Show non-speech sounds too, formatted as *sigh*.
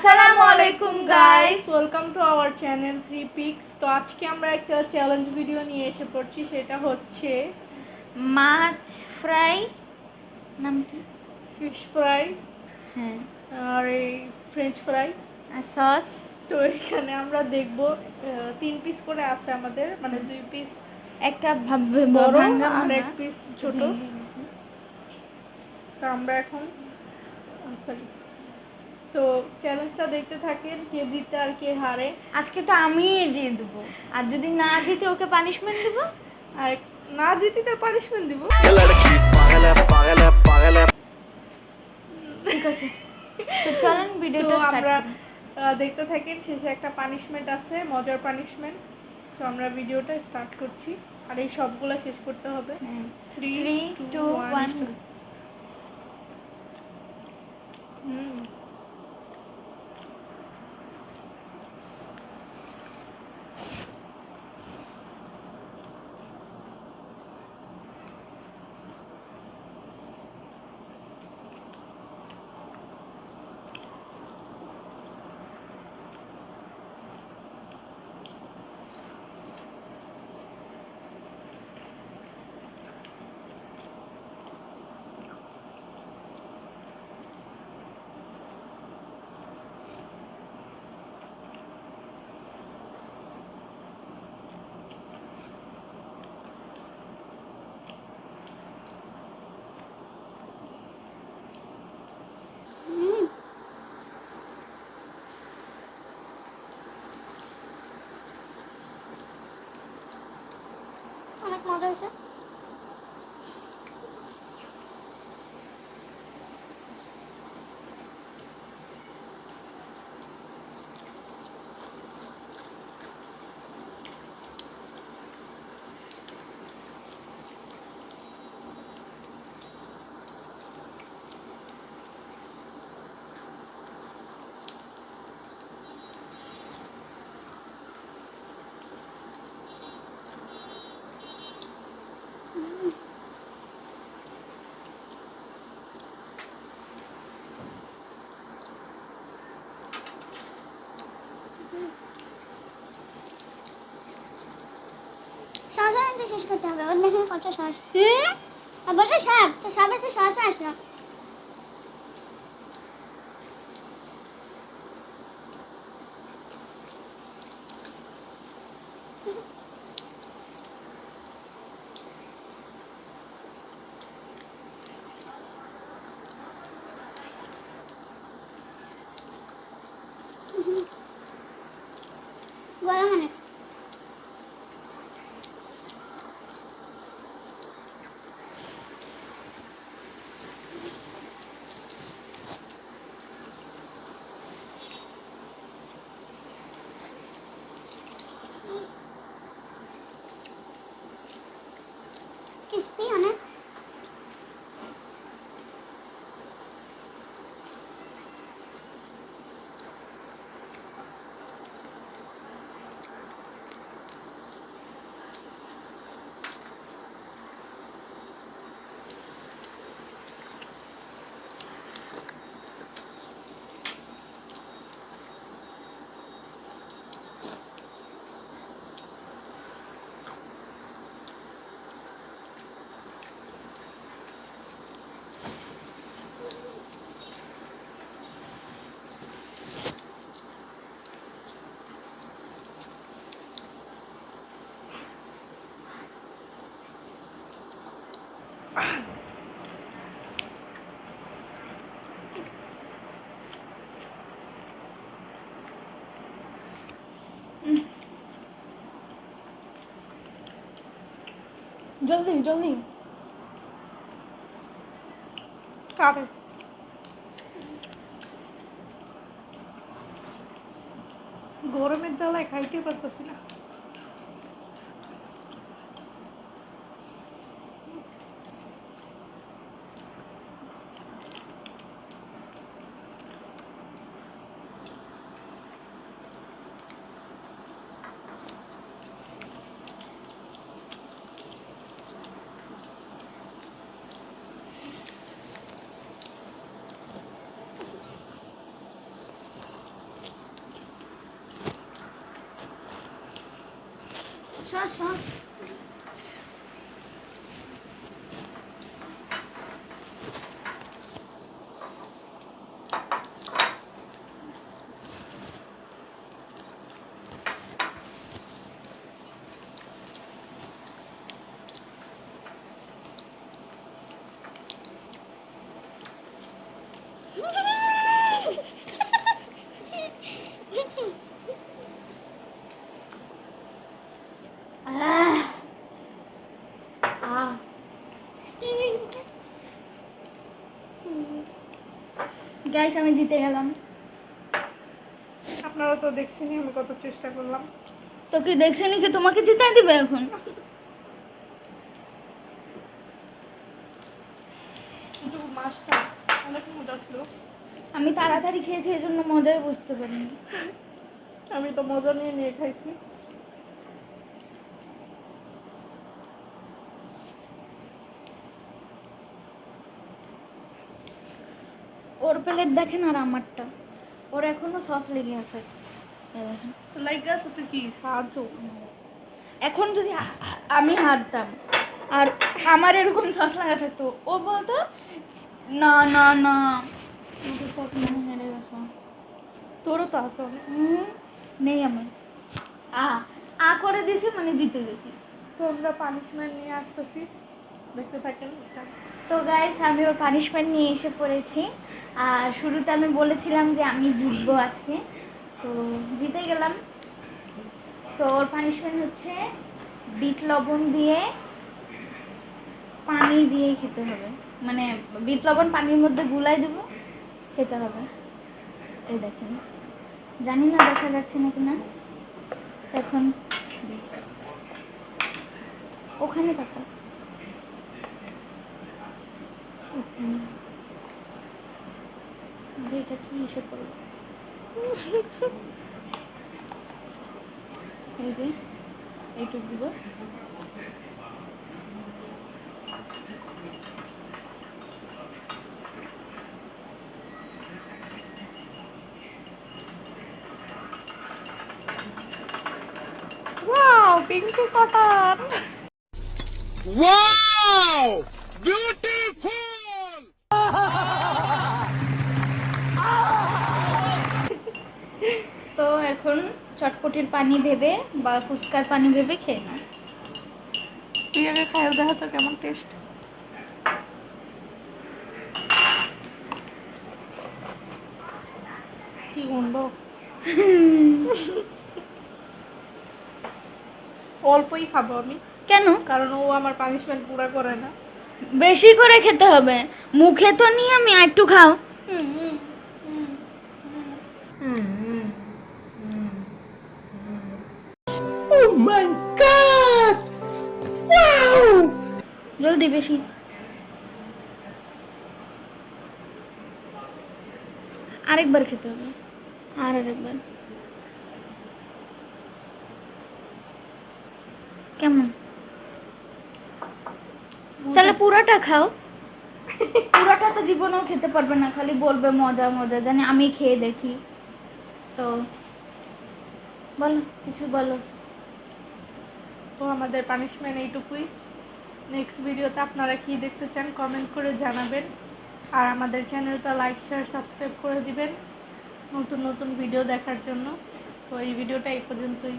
আসসালামু আলাইকুম guys welcome to our channel three picks তো আজকে আমরা একটা চ্যালেঞ্জ ভিডিও নিয়ে এসে পড়ছি সেটা হচ্ছে মাছ ফ্রাই নাম কি? ফিশ ফ্রাই হ্যাঁ। আর এই ফ্রেঞ্চ ফ্রাই আর সস তো এখানে আমরা দেখব তিন পিস করে আছে আমাদের মানে দুই পিস একটা ভাব- বড় আর এক পিস ছোট। তো আমরা এখন সরি তো চ্যালেঞ্জটা দেখতে থাকেন কে জিতে আর কে হারে। আজকে তো আমি জিতে দেব। আর যদি না জিতে ওকে পানিশমেন্ট দেব? আর না জিতে তার পানিশমেন্ট দেব। ঠিক আছে। তো চলুন ভিডিওটা আমরা দেখতে থাকেন শেষে একটা পানিশমেন্ট আছে মজার পানিশমেন্ট তো আমরা ভিডিওটা স্টার্ট করছি। আর এই সবগুলো শেষ করতে হবে। Three two one hmm. শেষ করতে হবে। ওর দেখে কত শ্বাস হুম? বলতে সাপ, তো সবাই তো শ্বাস আসলো জলদি জলদি কাটে গরমের জ্বালায় খাইতে পারতেছি না সস সস গাইস আমি জিতে গেলাম। আপনারা তো দেখছেনই আমি কত চেষ্টা করলাম। তো কি দেখছেনি কি? তোমাকে জিতাই দিবে এখন? মাছটা অনেক মজা ছিল। আমি তাড়াতাড়ি খেয়েছি এজন্য মজাই বুঝতে পারিনি। আমি তো মজা নিয়ে নিয়ে খাইছি। ওর প্লেট দেখেন আর আমারটা। ওর এখনও সস লেগে আছে। তো কি সাহায্য? এখন যদি আমি হারতাম আর আমার এরকম সস লাগা থাকতো ও বলতো না না না। হেরে গেছো। তোরও তো হুম, নেই আমার। আ আ করে দিয়েছি মানে জিতে গেছি। তো আমরা পানিশমেন্ট নিয়ে আসতেছি। দেখতে থাকেন তো গাইস আমি ওর পানিশমেন্ট নিয়ে এসে পড়েছি। আর শুরুতে আমি বলেছিলাম যে আমি জিতবো আজকে। তো জিতে গেলাম। তো ওর পানিশমেন্ট হচ্ছে বিট লবণ দিয়ে পানি দিয়ে খেতে হবে। মানে বিট লবণ পানির মধ্যে গুলাই দেব, খেতে হবে। এই দেখেন। জানি না দেখা যাচ্ছে নাকি না। এখন ওখানে থাকা আরে এটা কি এসে পড়ল *laughs* এই যে এইটুক দিব। Pinky cotton. Wow! এখন চটপটির পানি ভেবে বা ফুচকার পানি ভেবে খেয়ে নাও। তুই আগে খাইও দেখা তো কেমন টেস্ট কি গন্ধ। *laughs* অল্পই খাব আমি। কেন? কারণ ও আমার পানিশমেন্ট পুরো করে না। বেশি করে খেতে হবে। মুখে তো নিয়ে আমি একটু খাও। Oh my god! Wow! জলদি বেশি। আরেকবার খেতে হবে। আর আরেকবার। কেমন? তাহলে পুরোটা খাও। পুরোটা তো জীবনেও খেতে পারবে না খালি বলবে মজা মজা। জানি আমি খেয়ে দেখি। তো বলো কিছু বলো। তো আমাদের পানিশমেন্ট এইটুকুই। নেক্সট ভিডিওতে আপনারা কি দেখতে চান কমেন্ট করে জানাবেন। আর আমাদের চ্যানেলটা লাইক শেয়ার সাবস্ক্রাইব করে দিবেন নতুন নতুন ভিডিও দেখার জন্য। তো এই ভিডিওটা এই পর্যন্তই।